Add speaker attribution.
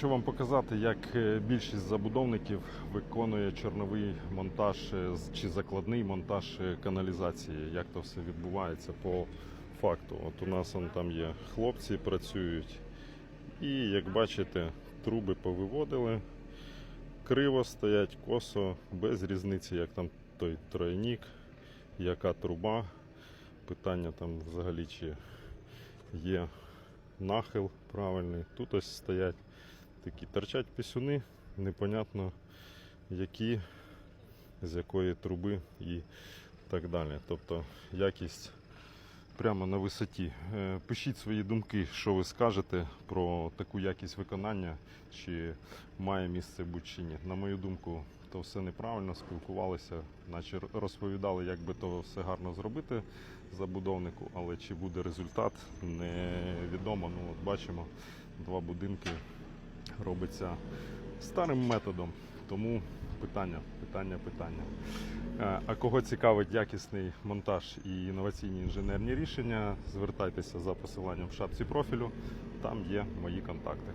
Speaker 1: Хочу вам показати, як е, більшість забудовників виконує чорновий монтаж е, чи закладний монтаж е, каналізації, як то все відбувається по факту. От у нас он, там є хлопці, працюють, і як бачите, труби повиводили, криво стоять, косо, без різниці, як там той тройник, яка труба. Питання там взагалі чи є нахил правильний. Тут ось стоять такі торчать пісюни, непонятно які, з якої труби і так далі. Тобто якість прямо на висоті. Е, Пишіть свої думки, що ви скажете про таку якість виконання, чи має місце бути чи ні. На мою думку, то все неправильно, спілкувалися, наче розповідали, як би то все гарно зробити забудовнику, але чи буде результат, невідомо. Ну, от бачимо, два будинки робиться старим методом. Тому питання, питання, питання. Е, А кого цікавить якісний монтаж і інноваційні інженерні рішення, звертайтеся за посиланням в шапці профілю. Там є мої контакти.